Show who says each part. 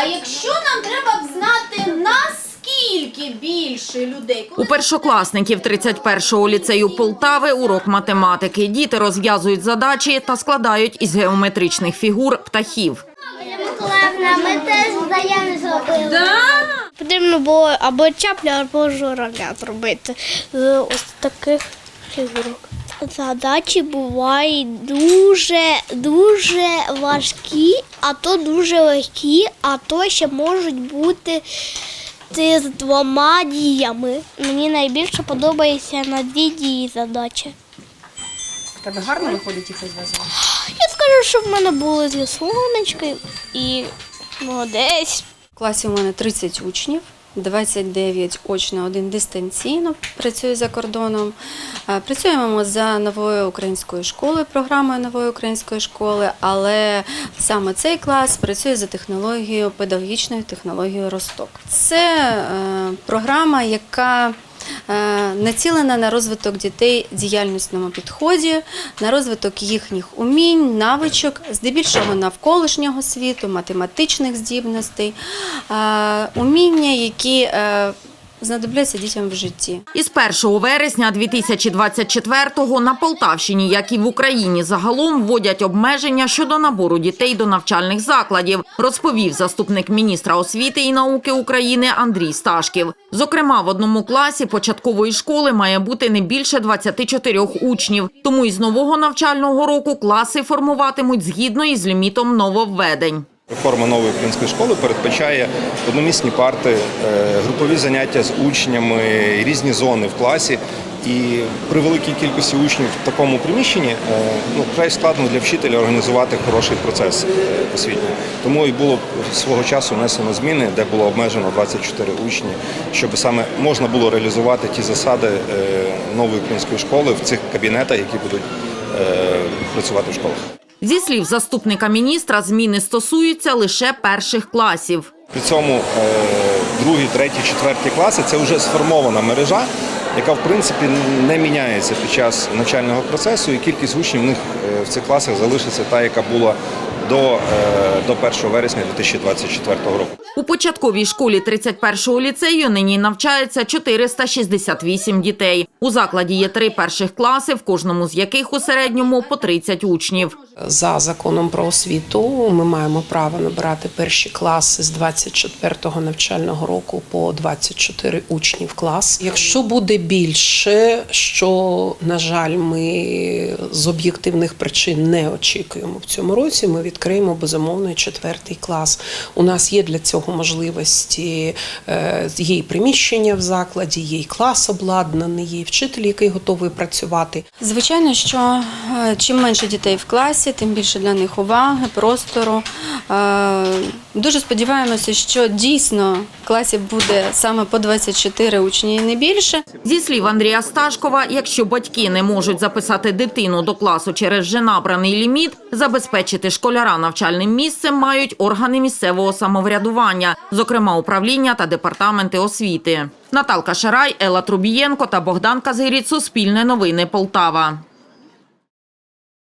Speaker 1: А якщо нам треба б знати наскільки більше людей,
Speaker 2: У першокласників 31-го ліцею Полтави урок математики. Діти розв'язують задачі та складають із геометричних фігур птахів.
Speaker 3: Миколаївна, ми теж заяви зробили.
Speaker 4: Потрібно було або чапля, або журавля зробити з ось таких фігурок. Задачі бувають дуже дуже важкі, а то дуже легкі, а то ще можуть бути ти з двома діями. Мені найбільше подобається на дві дії задачі.
Speaker 5: Тебе гарно виходить їх розв'язати?
Speaker 4: Я скажу, що в мене були зі сонечки і молодець.
Speaker 6: В класі у мене 30 учнів, 29 очно, один дистанційно працює за кордоном. Е, Працюємо за новою українською школою, програмою нової української школи, але саме цей клас працює за технологією, педагогічною технологією Росток. Це е, програма, яка націлена на розвиток дітей діяльнісному підході, на розвиток їхніх умінь, навичок, здебільшого навколишнього світу, математичних здібностей, е, уміння, які е, знадобляться дітям в житті.
Speaker 2: Із 1 вересня 2024-го на Полтавщині, як і в Україні загалом, вводять обмеження щодо набору дітей до навчальних закладів, розповів заступник міністра освіти і науки України Андрій Сташків. Зокрема, в одному класі початкової школи має бути не більше 24 учнів. Тому із нового навчального року класи формуватимуть згідно із лімітом нововведень.
Speaker 7: Реформа нової української школи передбачає одномісні парти, е, групові заняття з учнями, різні зони в класі. І при великій кількості учнів в такому приміщенні е, ну, вкрай складно для вчителя організувати хороший процес е, освітній. Тому і було свого часу внесено зміни, де було обмежено 24 учні, щоб саме можна було реалізувати ті засади нової української школи в цих кабінетах, які будуть працювати в школах.
Speaker 2: Зі слів заступника міністра, зміни стосуються лише перших класів.
Speaker 7: При цьому е, другі, треті, четверті класи це вже сформована мережа, яка в принципі не міняється під час навчального процесу, і кількість учнів в них е, в цих класах залишиться та, яка була до, е, до 1 вересня 2024 року.
Speaker 2: У початковій школі 31-го ліцею нині навчається 468 дітей. У закладі є три перших класи, в кожному з яких у середньому по 30 учнів.
Speaker 8: За законом про освіту ми маємо право набирати перші класи з 24-го навчального року по 24 учні в клас. Якщо буде більше, що на жаль, ми з об'єктивних причин не очікуємо в цьому році. Ми відкриємо безумовно четвертий клас. У нас є для цього можливості, е, є і приміщення в закладі, є і клас обладнаний, є і вчитель, який готовий працювати.
Speaker 6: Звичайно, що е, чим менше дітей в класі, тим більше для них уваги, простору. Дуже сподіваємося, що дійсно в класі буде саме по 24 учні і не більше.
Speaker 2: Зі слів Андрія Сташкова, якщо батьки не можуть записати дитину до класу через вже набраний ліміт, забезпечити школяра навчальним місцем мають органи місцевого самоврядування, зокрема управління та департаменти освіти. Наталка Шарай, Елла Трубієнко та Богдан Казиріць. Суспільне новини Полтава.